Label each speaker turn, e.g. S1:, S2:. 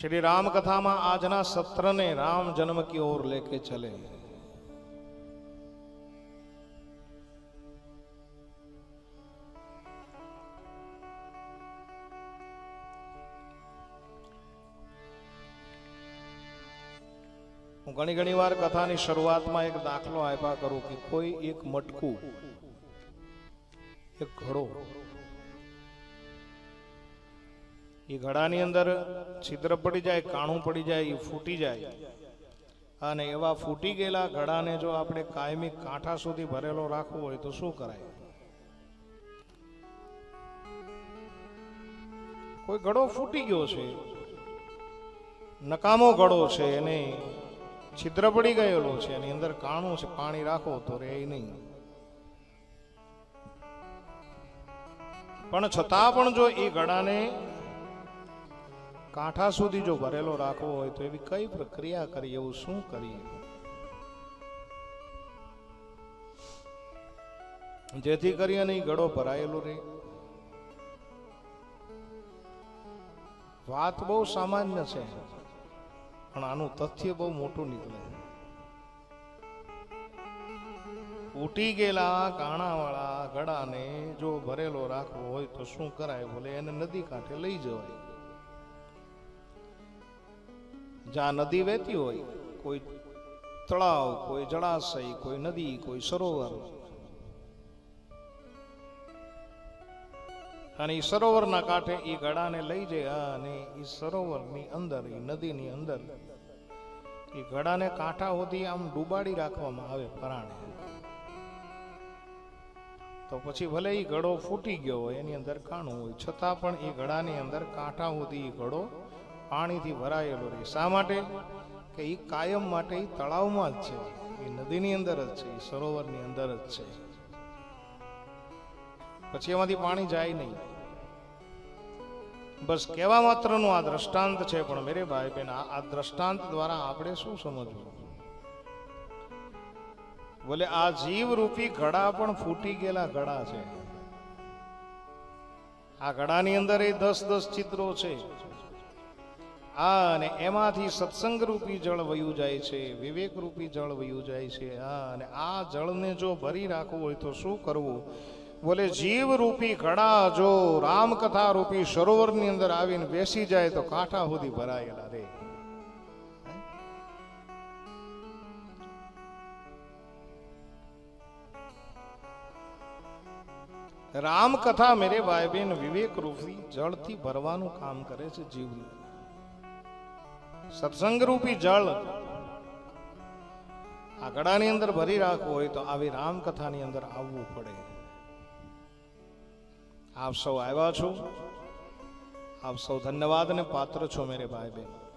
S1: શ્રી રામકથામાં આજના સત્રને રામ જન્મ કી ઓર લેકે ચલે હું ઘણી ઘણી વાર કથાની શરૂઆતમાં એક દાખલો આપ્યા કરું કે કોઈ એક મટકું, એક ઘડો એ ઘડાની અંદર છિદ્ર પડી જાય, કાણું પડી જાય, એ ફૂટી જાય. અને એવા ફૂટી ગયેલા ઘડાને જો આપણે કાયમી કાંઠા સુધી ભરેલો રાખવો હોય તો શું કરાય? કોઈ ઘડો ફૂટી ગયો છે, નકામો ઘડો છે, એને છિદ્ર પડી ગયેલો છે, એની અંદર કાણું છે, પાણી રાખો તો રે નહીં. પણ છતાં પણ જો એ ઘડાને કાંઠા સુધી જો ભરેલો રાખવો હોય તો એવી કઈ પ્રક્રિયા કરી એવું શું કરીએ? જેથી કરી અને ગળો ભરાયેલો રહે. વાત બહુ સામાન્ય છે, પણ આનું તથ્ય બહુ મોટું નીકળે. ઉટી ગયેલા કાણાવાળા ગળાને જો ભરેલો રાખવો હોય તો શું કરાય? બોલે એને નદી કાંઠે લઈ જવાય. જ્યાં નદી વહેતી હોય, કોઈ તળાવ, કોઈ જળાશય, કોઈ નદી, કોઈ સરોવર. અને એ સરોવરના કાંઠે એ ગળાને લઈ જાય અને એ સરોવરની અંદર એ નદીની અંદર. એ ગળાને કાંઠા સુધી આમ ડૂબાડી રાખવામાં આવે પરાણે. તો પછી ભલે એ ગળો ફૂટી ગયો હોય, એની અંદર કાણું હોય, છતાં પણ એ ગળાની અંદર કાંઠા સુધી એ ગળો પાણીથી ભરાયેલો રહે. શા માટે? કે એ કાયમ માટે એ તળાવમાં જ છે. એ નદીની અંદર જ છે એ સરોવરની અંદર જ છે. પછી એમાંથી પાણી જાય નહીં. બસ કહેવા માત્રનું આ દ્રષ્ટાંત છે પણ મેરે ભાઈ બેન, આ દ્રષ્ટાંત દ્વારા આપણે શું સમજવું? બોલે આ જીવ રૂપી ઘડા પણ ફૂટી ગયેલા ઘડા છે. આ ઘડાની અંદર એ દસ દસ ચિત્રો છે. આ અને એમાંથી સત્સંગ રૂપી જળ વયું જાય છે વિવેક રૂપી જળ વયું જાય છે, આ અને આ જળને જો ભરી રાખવું હોય તો શું કરવું? બોલે જીવ રૂપી ઘડા જો રામકથા રૂપી સરોવરની અંદર આવીને બેસી જાય તો કાંઠા સુધી ભરાયેલા રે. રામકથા મેરે ભાઈ બેન વિવેક રૂપી જળથી ભરવાનું કામ કરે છે જીવનું સત્સંગ રૂપી જળ આ ગળાની અંદર ભરી રાખવું હોય તો આવી રામકથાની અંદર આવવું પડે. આપ સૌ આવ્યા છો. આપ સૌ ધન્યવાદ ને પાત્ર છો, મેરે ભાઈ બહેન